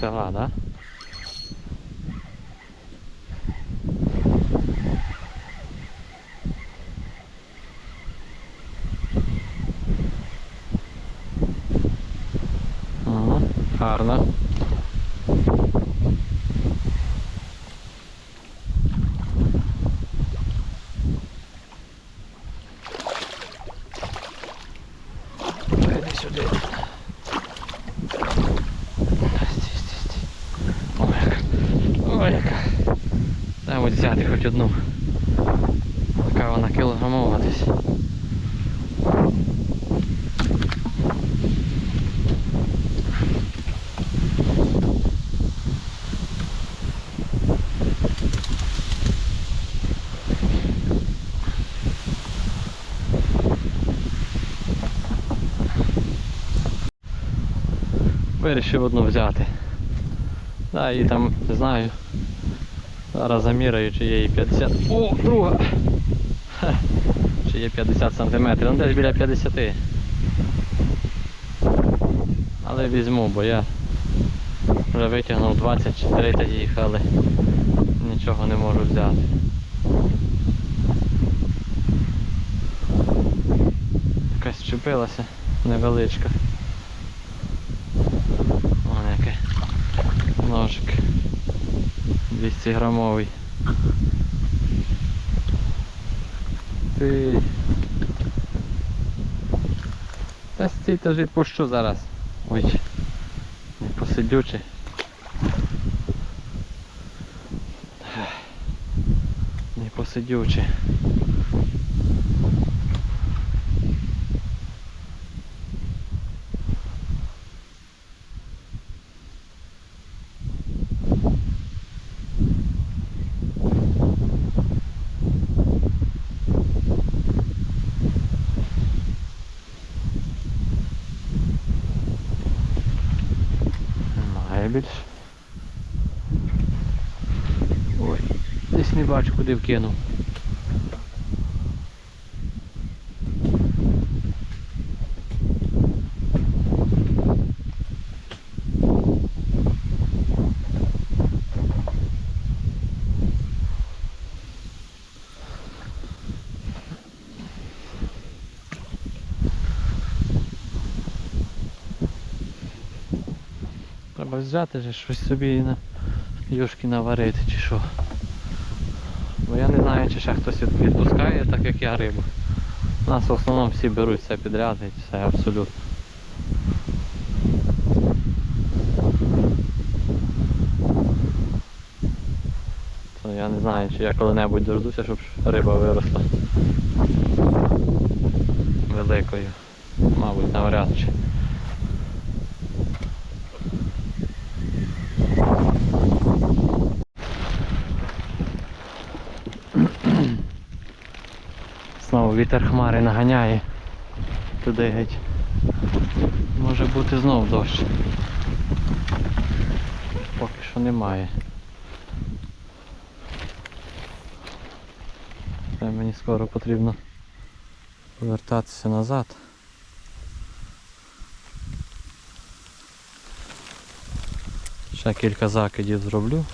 села, да? Ага. Іди сюди. Стій, стій, стій. Ой, яка. Ой, яка. Дай от взяти хоч одну. Така вона кілограмова десь. Вирішив одну взяти. Да, і там, не знаю. Зараз заміряю, чи є її 50. О, друга! Ха. Чи є 50 сантиметрів. Ну десь біля 50. Але візьму, бо я вже витягнув 24 їх, але нічого не можу взяти. Якась чепилася невеличка. Вон яке. Ножик. 200 грамовий. Ти. Та стій то ж відпущу зараз. Ой. Не посидючи. Не посидючий. Немає. Ой, десь не бачу, куди вкинув. Взяти же щось собі на юшки наварити чи що. Бо я не знаю, чи ще хтось відпускає, так як я рибу. У нас в основному всі беруть все підряд і все абсолютно. Я не знаю, чи я коли-небудь дождуся, щоб риба виросла великою. Мабуть, навряд чи. Вітер хмари наганяє. Туди геть. Може бути знов дощ. Поки що немає. Це мені скоро потрібно повертатися назад. Ще кілька закидів зроблю.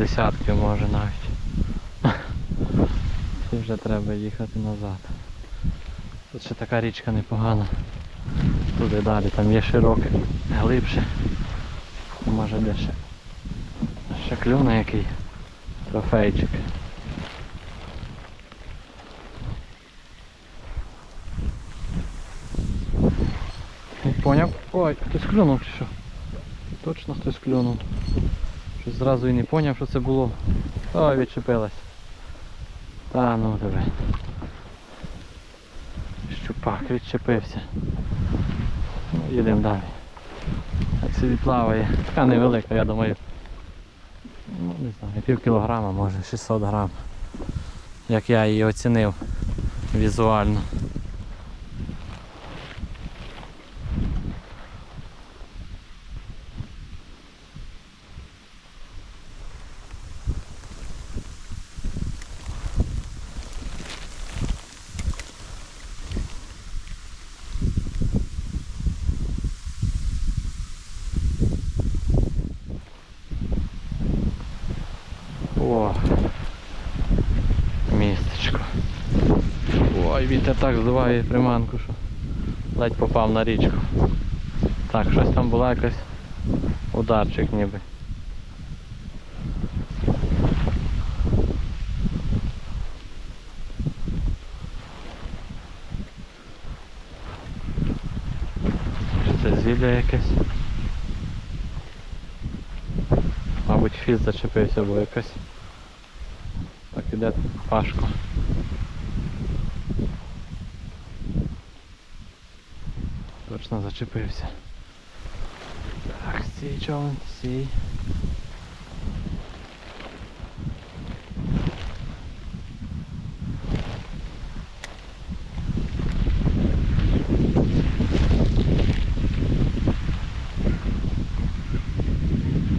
Десятки може навіть. І вже треба їхати назад. Тут ще така річка непогана. Туди далі, там є широке, глибше. Може де ще. Ще клюне який трофейчик. Поняв. Ой, хтось клюнув чи що? Точно хтось клюнув. Щось зразу і не поняв, що це було. Ой, відчепилась. Та ну тебе. Щупак відчепився. Ну, їдемо далі. А це відплаває. Така невелика, я думаю. Ну, не знаю, пів кілограма, може, 600 грам. Як я її оцінив візуально. Ой, вітер так приманку, що ледь попав на річку. Так, щось там була якась ударчик ніби. Чи це зілля якесь? Мабуть, фіз зачепився, бо якась. Так іде пашко. Точно зачепився. Так, стій, човен, стій.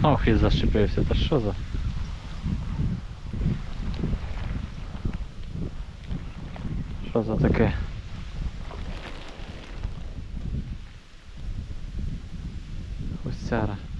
Ох, і зачепився, та що за? Що за таке? Sarah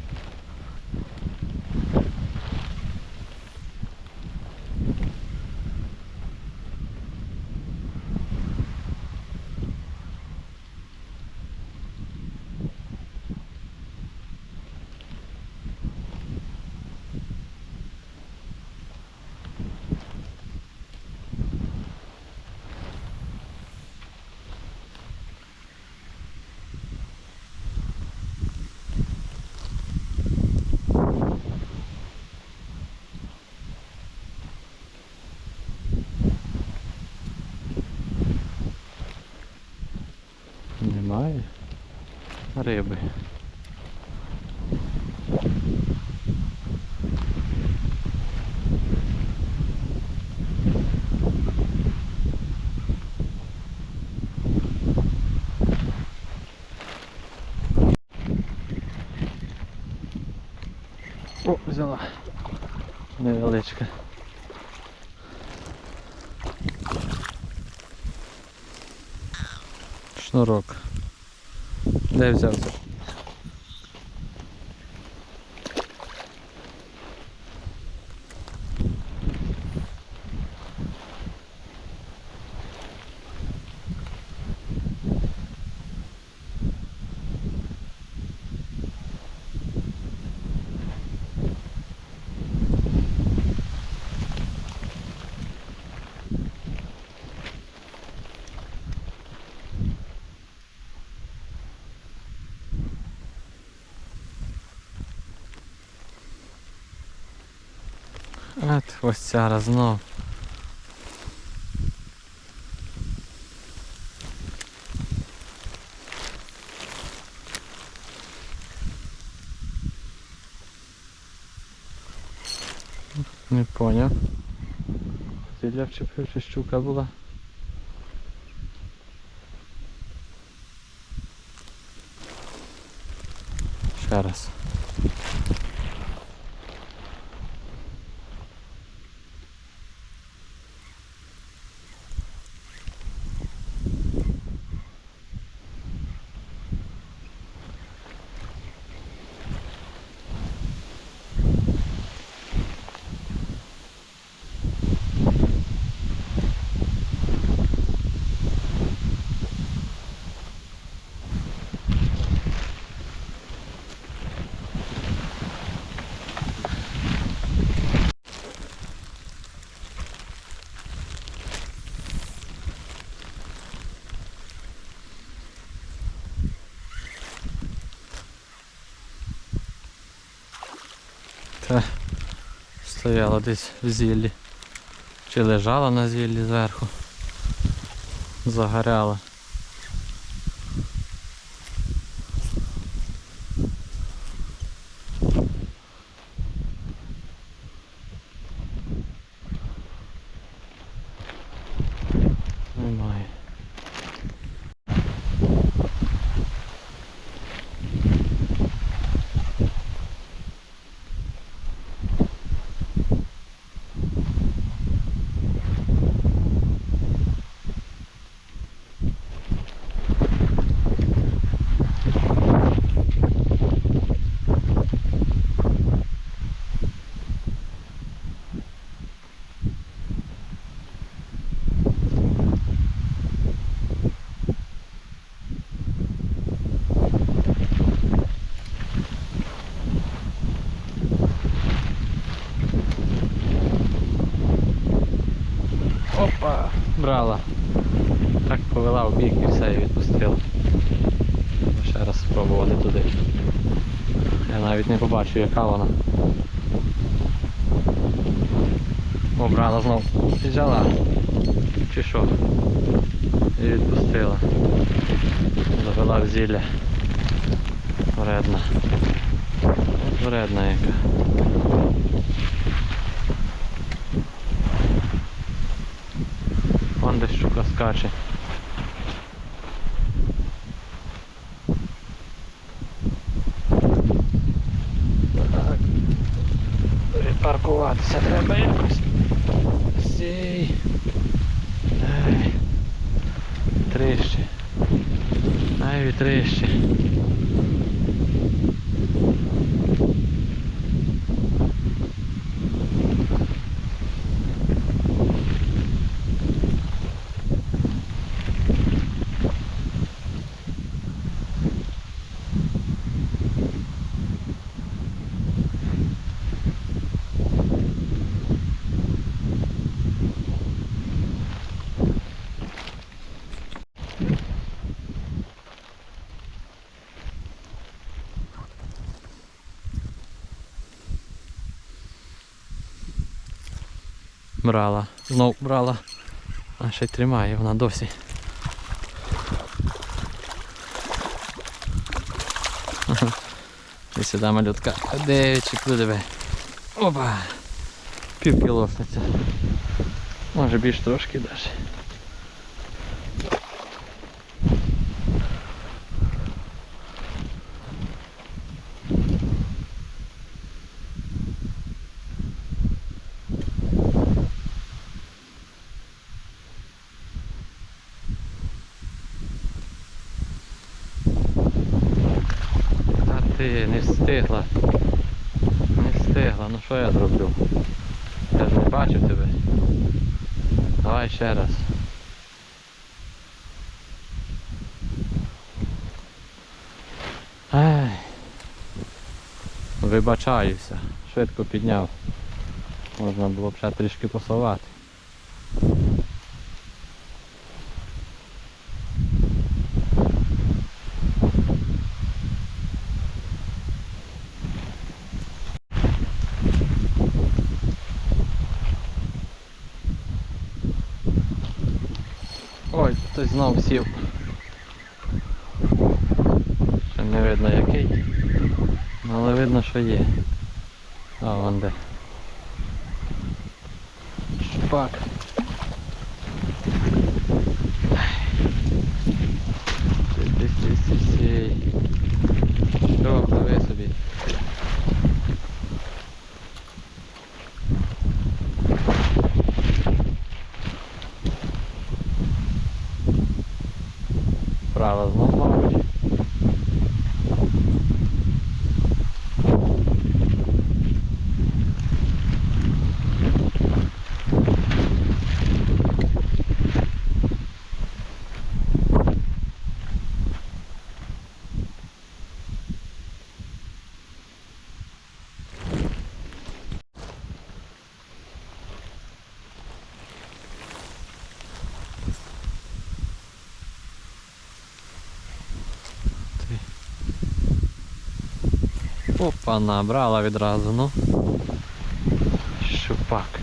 Немає риби. О, взяла. Невеличка. Шнурок. Де взявся? От ось ця знов. Не поняв. Зілля вчепив чи щука була. Ще раз. Та стояла десь в зіллі. Чи лежала на зіллі зверху. Загоряла. Немає. Опа, брала. Так повела в бік і все, і відпустила. Ще раз спробували туди. Я побачив, яка вона. О, брала знов. І Взяла. Чи що? І відпустила. Завела в зілля. Вредна. Вредна яка. Вон десь щука скаче. Так. Припаркуватися треба якось. Сій. Ай. Тріще. Ай, вітрище. Брала. Знов брала. А ще й тримає вона досі. І сюди малютка. Дев'ячик до тебе. Опа! Півкілошниця. Може більш трошки даже. Та ти не встигла. Не встигла, ну що я зроблю? Я ж не бачив тебе. Давай ще раз. Ай. Вибачаюся. Швидко підняв. Можна було б ще трішки посувати. Ой, хтось знов сів. Ще не видно який. Ну, Але видно, що є. А, вон де. Шпак. Сі, сі, сі, сі. Що, пливи собі. Право знов, мабуть. Ти. Опа, набрала відразу, ну. Шупак.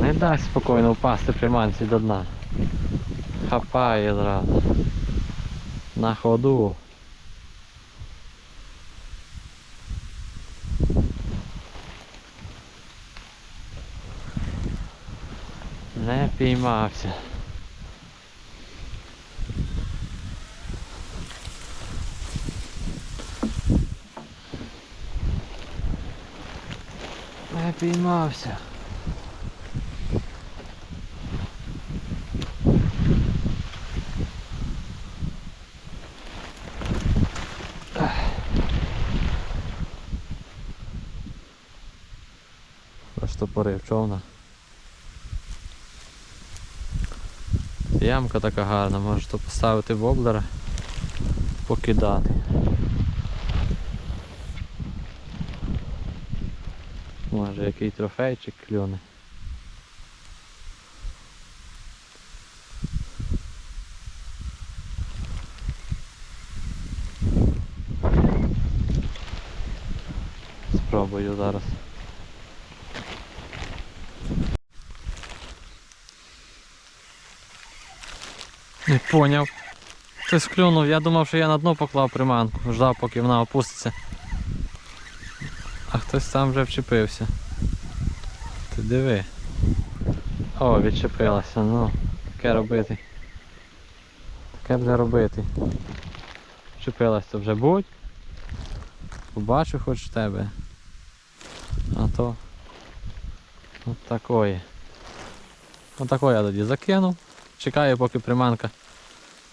Не дасть спокійно впасти приманці до дна. Хапає зразу. На ходу. Не піймався. Піймався. Просто порив човна. Ямка така гарна, можете поставити воблера, покидати. може який трофейчик кльоне. Спробую зараз. Не поняв. Хтось клюнув, я думав, що я на дно поклав приманку, ждав поки вона опуститься. Хтось там вже вчепився. Ти диви. О, відчепилася, ну, таке робити. Таке вже робити. Вчепилась то вже будь. Побачу хоч тебе. А то. От такої. От такої я тоді закинув. Чекаю, поки приманка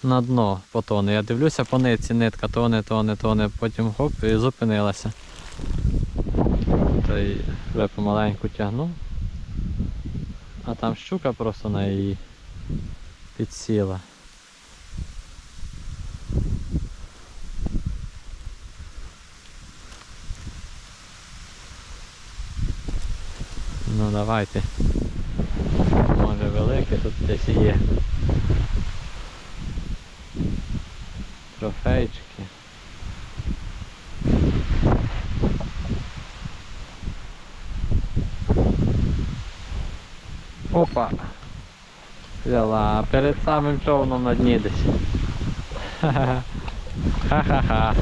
на дно потоне. Я дивлюся по нитці, нитка тоне, тоне, тоне, потім хоп і зупинилася. Й вже помаленьку тягну. А там щука просто на її підсіла. Ну давайте. Може велике тут десь є. Трофейчики. Опа! Взяла перед самим човном на дні десь. Ха-ха-ха.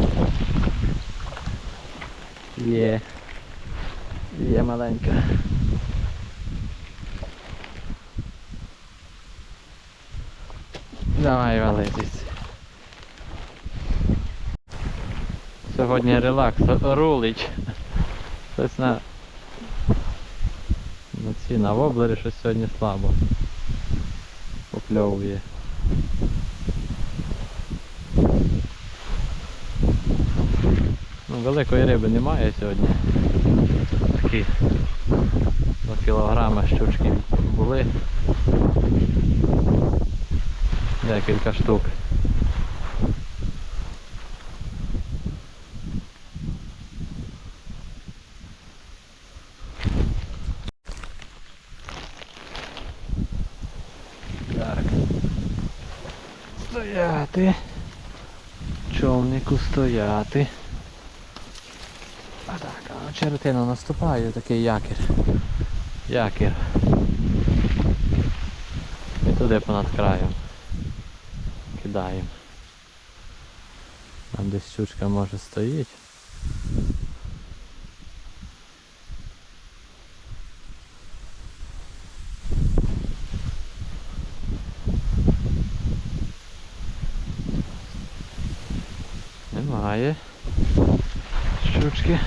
Є. Є маленька. Давай вали звідси. Сьогодні релакс рулить. Щось на. На ці на воблері щось сьогодні слабо. Покльовує. Ну, великої риби немає сьогодні. Такі 2 кілограми щучки були. Декілька штук. Так. Стояти. Човнику стояти. А так, а черетину наступаю, такий якір. Якір. І туди понад краєм. Кидаємо. Там десь щучка може стоїть. Немає. Щучки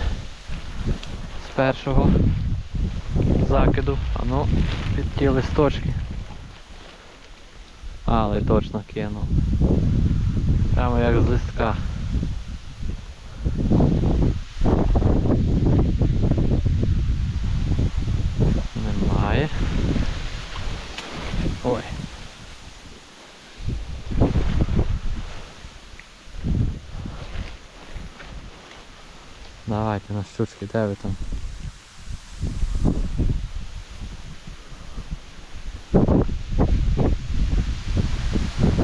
з першого закиду. А ну, під ті листочки. Але точно кинув. Прямо як з листка. Немає. Ой. Давайте на щучки, де ви там?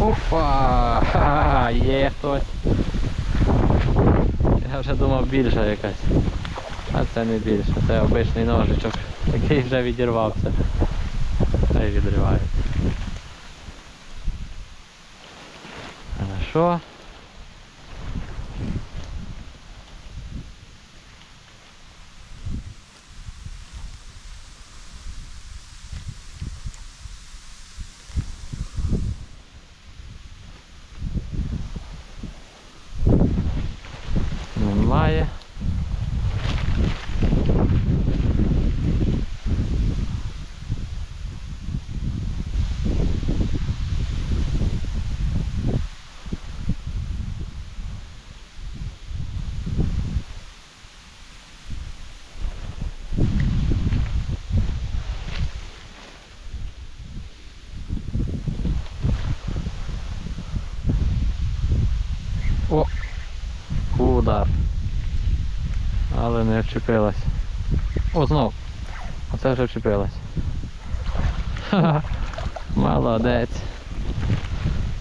Опа! Ха-ха, Є хтось. Я вже думав більша якась. А це не більше, це обичний ножичок, який вже відірвався. Та й відривається. Хорошо. Немає. О! Удар. Але не вчепилась. О, знов. Оце вже вчепилась. Ха-ха. Молодець.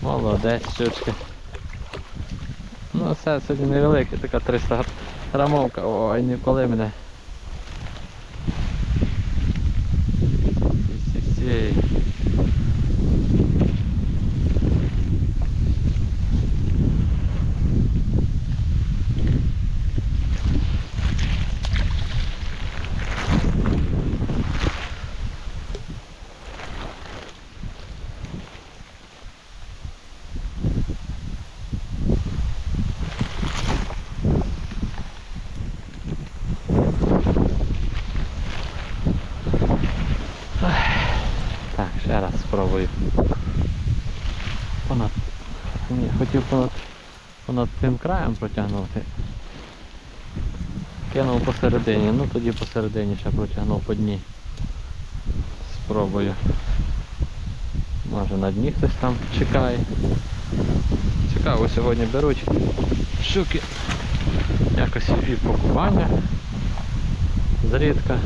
Молодець, щучки. Ну все, сьогодні невелике, така 300 грамовка. Ой, ніколи мене спробую. Понад. Ні, хотів понад, понад тим краєм протягнути. Кинув посередині, ну тоді посередині ще протягнув по дні. Спробую. Може на дні хтось там чекає. Цікаво сьогодні беруть щуки. Якось і покупання. Зрідка.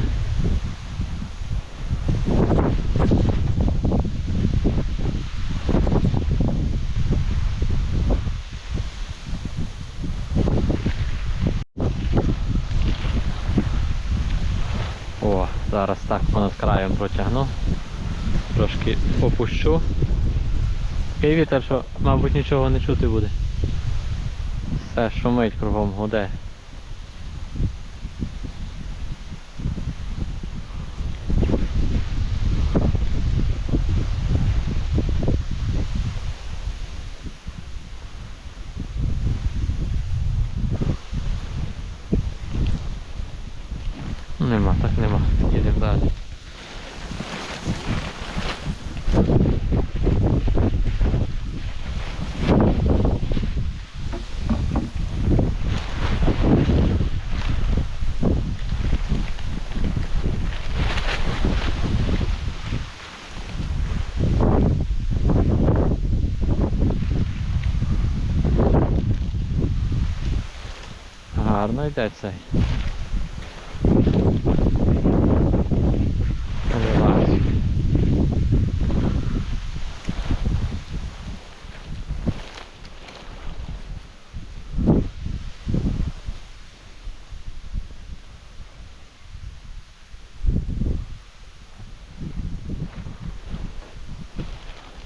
О, зараз так понад краєм. Трошки опущу. Такий вітер, що, мабуть, нічого не чути буде. Все шумить кругом гуде. Нема, так нема. Їдемо далі. Гарно йде цей.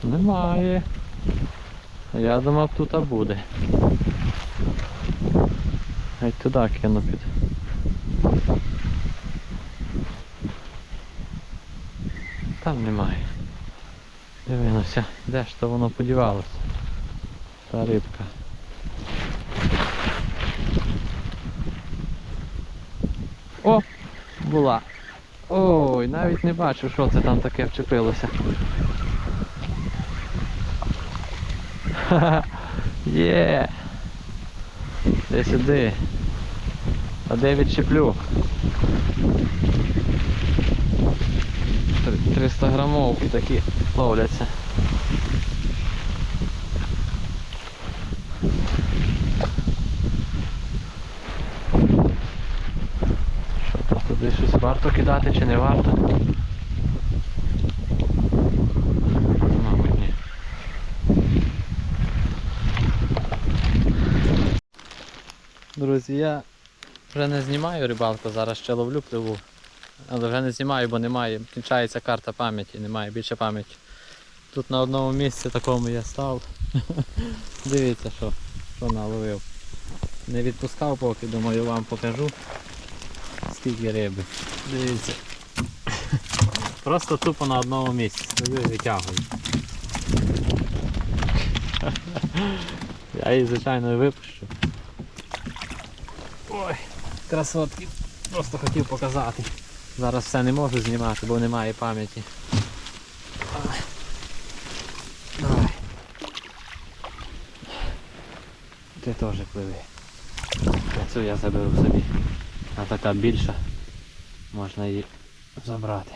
Немає. Я думав тут буде. Геть туди кину під. Там немає. Дивимося, де ж то воно подівалося. Та рибка. О! Була. Ой, навіть не бачу, що це там таке вчепилося. Ха-ха. Є. Де сюди. А де відчеплю? Три- 300 грамовки такі ловляться. Що туди щось варто кидати чи не варто? Мабуть ні. Друзі, я вже не знімаю рибалку, зараз ще ловлю пливу. Але вже не знімаю, бо немає. Кінчається карта пам'яті, немає більше пам'яті. Тут на одному місці такому я став. Дивіться, що, що наловив. Не відпускав поки, думаю, вам покажу скільки риби. Дивіться. Просто тупо на одному місці. Стою і витягую. Я її, звичайно, випущу. Ой, красотки. Просто хотів показати. Зараз все не можу знімати, бо немає пам'яті. Давай. Ти теж пливи. Цю я заберу собі. А така більша. Можна її забрати.